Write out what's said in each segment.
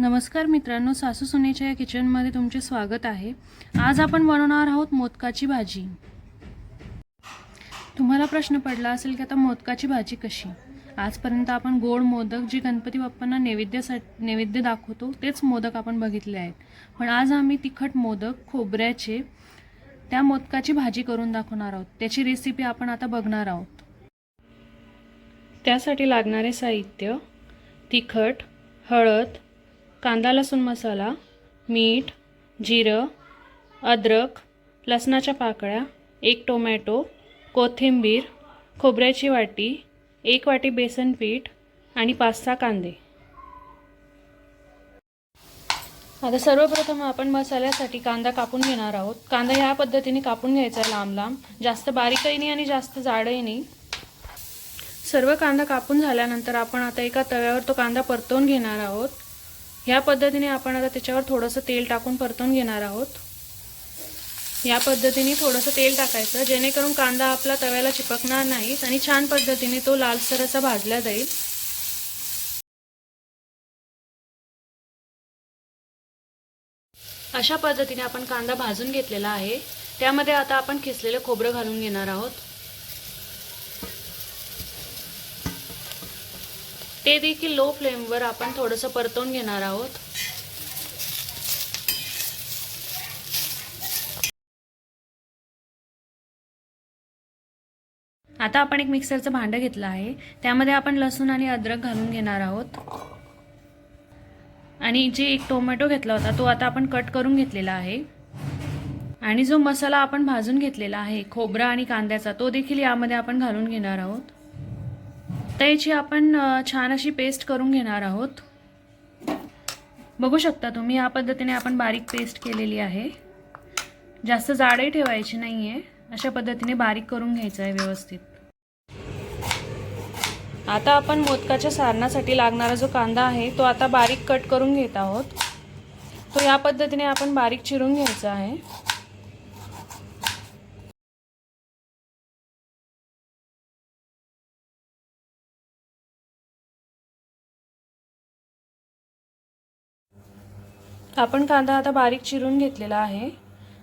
नमस्कार मित्रांनो सासू सुनेच्या या किचनमध्ये तुमचे स्वागत आहे. आज आपण बनवणार आहोत मोदकाची भाजी. तुम्हाला प्रश्न पडला असेल की आता मोदकाची भाजी कशी? आजपर्यंत आपण गोड मोदक जी गणपती बाप्पांना नैवेद्यासाठी नैवेद्य दाखवतो तेच मोदक आपण बघितले आहेत. पण आज आम्ही तिखट मोदक खोबऱ्याचे त्या मोदकाची भाजी करून दाखवणार आहोत. त्याची रेसिपी आपण आता बघणार आहोत. त्यासाठी लागणारे साहित्य तिखट हळद कांदा लसूण मसाला मीठ जिरं अद्रक लसणाच्या पाकळ्या एक टोमॅटो कोथिंबीर खोबऱ्याची वाटी एक वाटी बेसन पीठ आणि पाच सहा कांदे. आता सर्वप्रथम आपण मसाल्यासाठी कांदा कापून घेणार आहोत. कांदा ह्या पद्धतीने कापून घ्यायचा आहे लांब लांब. जास्त बारीकही नाही आणि जास्त जाडही नाही. सर्व कांदा कापून झाल्यानंतर आपण आता एका तव्यावर तो कांदा परतवून घेणार आहोत. ह्या पद्धतीने आपण आता त्याच्यावर थोडंसं तेल टाकून परतून घेणार आहोत. या पद्धतीने थोडंसं तेल टाकायचं जेणेकरून कांदा आपला तव्याला चिपकणार नाहीत आणि छान पद्धतीने तो लालसर असा भाजला जाईल. अशा पद्धतीने आपण कांदा भाजून घेतलेला आहे. त्यामध्ये आता आपण किसलेलं खोबरं घालून घेणार आहोत. ते देखील लो फ्लेमवर आपण थोडंसं परतवून घेणार आहोत. आता आपण एक मिक्सरचं भांडं घेतलं आहे. त्यामध्ये आपण लसूण आणि अद्रक घालून घेणार आहोत. आणि जे एक टोमॅटो घेतला होता तो आता आपण कट करून घेतलेला आहे. आणि जो मसाला आपण भाजून घेतलेला आहे खोबरा आणि कांद्याचा तो देखील यामध्ये आपण घालून घेणार आहोत. आता याची आपण छान अशी पेस्ट करून घेणार आहोत. बघू शकता तुम्ही या पद्धतीने आपण बारीक पेस्ट केलेली आहे. जास्त जाडही ठेवायची नाही आहे अशा पद्धतीने बारीक करून घ्यायचं आहे व्यवस्थित. आता आपण मोदकाच्या सारणासाठी लागणारा जो कांदा आहे तो आता बारीक कट करून घेत आहोत. तो या पद्धतीने आपण बारीक चिरून घ्यायचा आहे. आपण कांदा आता बारीक चिरून घेतलेला आहे.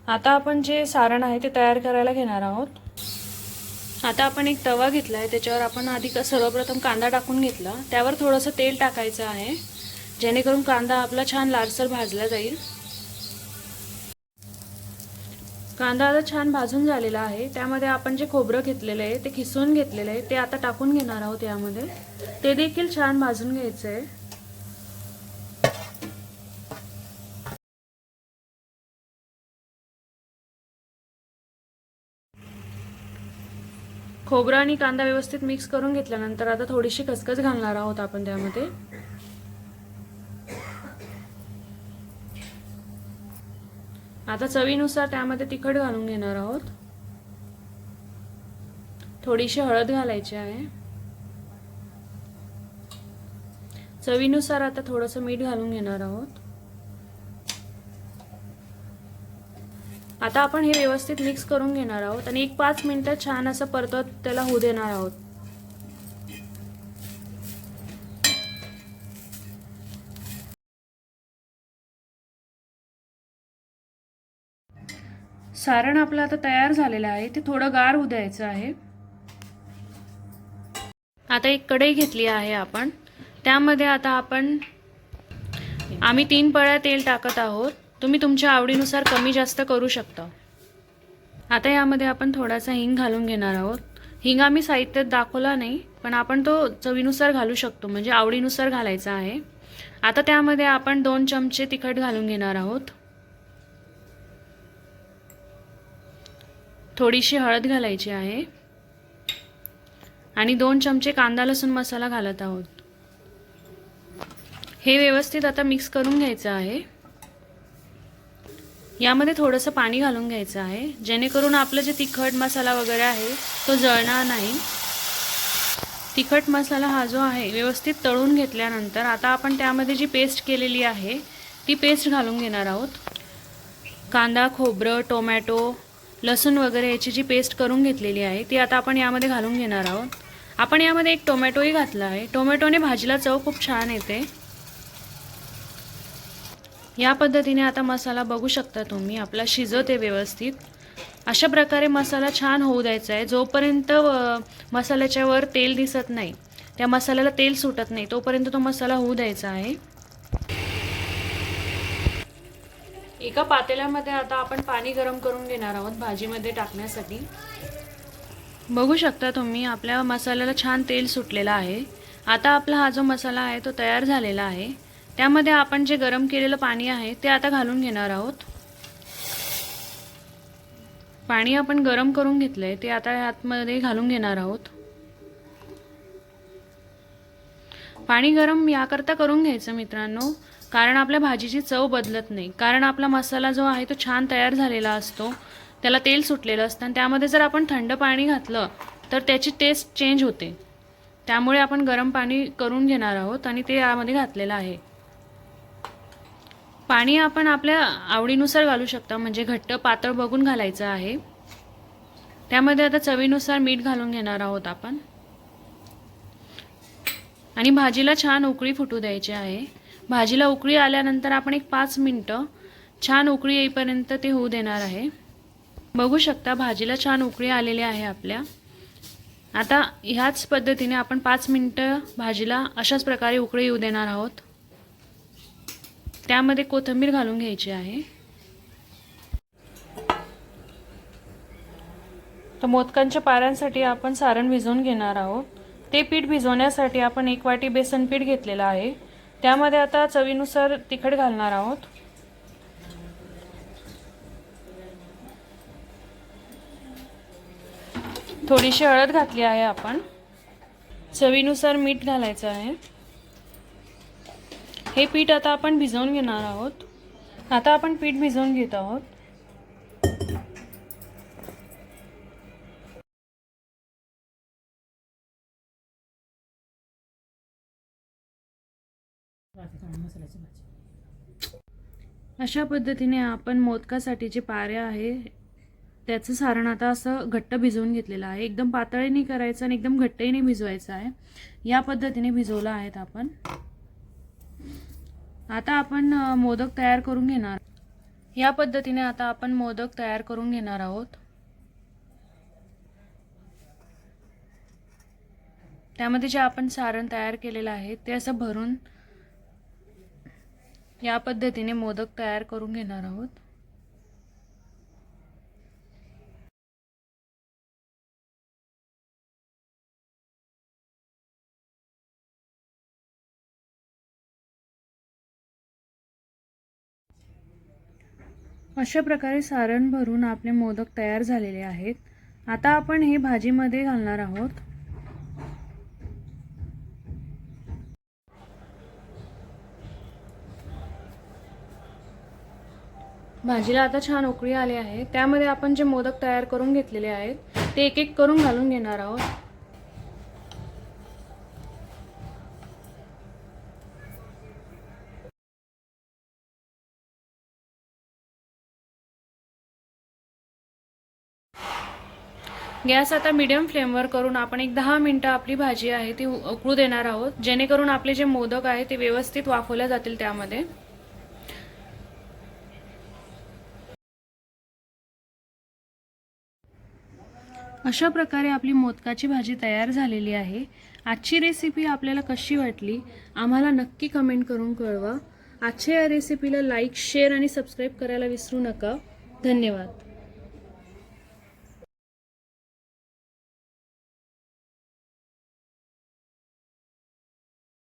आता आपण जे सारण आहे ते तयार करायला घेणार आहोत. आता आपण एक तवा घेतला आहे त्याच्यावर आपण आधी सर्वप्रथम कांदा टाकून घेतला. त्यावर थोडंसं तेल टाकायचं आहे जेणेकरून कांदा आपला छान लालसर भाजला जाईल. कांदा आता छान भाजून झालेला आहे. त्यामध्ये आपण जे खोबरं घेतलेलं आहे ते खिसून घेतलेलं आहे ते आता टाकून घेणार आहोत यामध्ये. ते देखील छान भाजून घ्यायचं आहे खोबरं आणि कांदा व्यवस्थित मिक्स करून घेतल्यानंतर आता थोडीशी खसखस घालणार आहोत आपण त्यामध्ये. आता चवीनुसार त्यामध्ये तिखट घालून घेणार आहोत. थोडीशी हळद घालायची आहे. चवीनुसार आता थोडंसं मीठ घालून घेणार आहोत. आता आपण हे व्यवस्थित मिक्स करून घेणार आहोत आणि एक पाच मिनिटं छान असं परतवत त्याला होऊ देणार आहोत. सारण आपलं आता तयार झालेलं आहे. ते थोडं गार होऊ द्यायचं आहे. आता एक कढई घेतली आहे आपण. त्यामध्ये आता आपण आम्ही तीन पळ्या तेल टाकत आहोत. तुम्ही तुमच्या आवडीनुसार कमी जास्त करू शकता. आता यामध्ये आपण थोडासा हिंग घालून घेणार आहोत. हिंग आम्ही साहित्यात दाखवला नाही पण आपण तो चवीनुसार घालू शकतो म्हणजे आवडीनुसार घालायचा आहे. आता त्यामध्ये आपण दोन चमचे तिखट घालून घेणार आहोत. थोडीशी हळद घालायची आहे. आणि दोन चमचे कांदा लसूण मसाला घालत आहोत. हे व्यवस्थित आता मिक्स करून घ्यायचं आहे. यामध्ये थोडंसं पाणी घालून घ्यायचं आहे. जेणेकरून आपलं जे तिखट मसाला वगैरे आहे तो जळणार नाही. तिखट मसाला हा जो आहे व्यवस्थित तळून घेतल्यानंतर आता आपण त्यामध्ये जी पेस्ट केलेली आहे ती पेस्ट घालून घेणार आहोत. कांदा खोबरं टोमॅटो लसूण वगैरे याची जी पेस्ट करून घेतलेली आहे ती आता आपण यामध्ये घालून घेणार आहोत. आपण यामध्ये एक टोमॅटोही घातला आहे. टोमॅटोने भाजीला चव खूप छान येते. या पद्धतीने आता मसाला बघू शकता तुम्ही. आपला शिजवते व्यवस्थित. अशा प्रकारे मसाला छान होऊ द्यायचा आहे. जोपर्यंत मसाल्याच्या वर तेल दिसत नाही त्या मसाल्याला तेल सुटत नाही तोपर्यंत तो मसाला होऊ द्यायचा आहे. एका पातेल्यामध्ये आता आपण पाणी गरम करून घेणार आहोत भाजीमध्ये टाकण्यासाठी. बघू शकता तुम्ही आपल्या मसाल्याला छान तेल सुटलेलं आहे. आता आपला हा जो मसाला आहे तो तयार झालेला आहे. त्यामध्ये आपण जे गरम केलेलं पाणी आहे ते आता घालून घेणार आहोत. पाणी आपण गरम करून घेतलंय ते आता आतमध्ये घालून घेणार आहोत. पाणी गरम याकरता करून घ्यायचं मित्रांनो कारण आपल्या भाजीची चव बदलत नाही. कारण आपला मसाला जो आहे तो छान तयार झालेला असतो. त्याला तेल सुटलेलं असतं आणि त्यामध्ये जर आपण थंड पाणी घातलं तर त्याची टेस्ट चेंज होते. त्यामुळे आपण गरम पाणी करून घेणार आहोत आणि ते यामध्ये घातलेलं आहे. पाणी आपण आपल्या आवडीनुसार घालू शकता म्हणजे घट्ट पातळ बघून घालायचं आहे. त्यामध्ये आता चवीनुसार मीठ घालून घेणार आहोत आपण. आणि भाजीला छान उकळी फुटू द्यायची आहे. भाजीला उकळी आल्यानंतर आपण एक पाच मिनटं छान उकळी येईपर्यंत ते होऊ देणार आहे. बघू शकता भाजीला छान उकळी आलेली आहे आपल्या. आता ह्याच पद्धतीने आपण पाच मिनटं भाजीला अशाच प्रकारे उकळी येऊ देणार आहोत. त्यामध्ये कोथिंबीर घालून घ्यायची आहे. तर मोदकांच्या पाऱ्यांसाठी आपण सारण भिजवून घेणार आहोत. ते पीठ भिजवण्यासाठी आपण एक वाटी बेसन पीठ घेतलेलं आहे. त्यामध्ये आता चवीनुसार तिखट घालणार आहोत. थोडीशी हळद घातली आहे आपण. चवीनुसार मीठ घालायचं आहे. हे पीठ आता आपण भिजवून घेणार आहोत. आता आपण पीठ भिजवून घेत आहोत. अशा पद्धतीने आपण मोदकासाठी जे पारे आहे. त्याचं सारण आता असं घट्ट भिजवून घेतलेलं आहे. एकदम पातळीने करायचं आणि एकदम घट्टही नाही भिजवायचं आहे. या पद्धतीने भिजवलं आहेत आपण. आता आपण मोदक तयार करून घेणार. या पद्धतीने आता आपण मोदक तयार करून घेणार आहोत. त्यामध्ये जे आपण सारण तयार केलेलं आहे ते असं भरून या पद्धतीने मोदक तयार करून घेणार आहोत. अशा प्रकारे सारण भरून आपले मोदक तयार झालेले आहेत. आता आपण हे भाजीमध्ये घालणार आहोत. भाजीला आता छान उकळी आली आहे. त्यामध्ये आपण जे मोदक तयार करून घेतलेले आहेत ते एक एक करून घालून घेणार आहोत. गॅस आता मीडियम फ्लेमवर करून आपण एक दहा मिनटं आपली भाजी आहे ती उकळू देणार आहोत. जेणेकरून आपले जे मोदक आहे ते व्यवस्थित वाफवल्या जातील त्यामध्ये. अशा प्रकारे आपली मोदकाची भाजी तयार झालेली आहे. आजची रेसिपी आपल्याला कशी वाटली आम्हाला नक्की कमेंट करून कळवा. आजच्या या रेसिपीला लाईक शेअर आणि सबस्क्राईब करायला विसरू नका. धन्यवाद.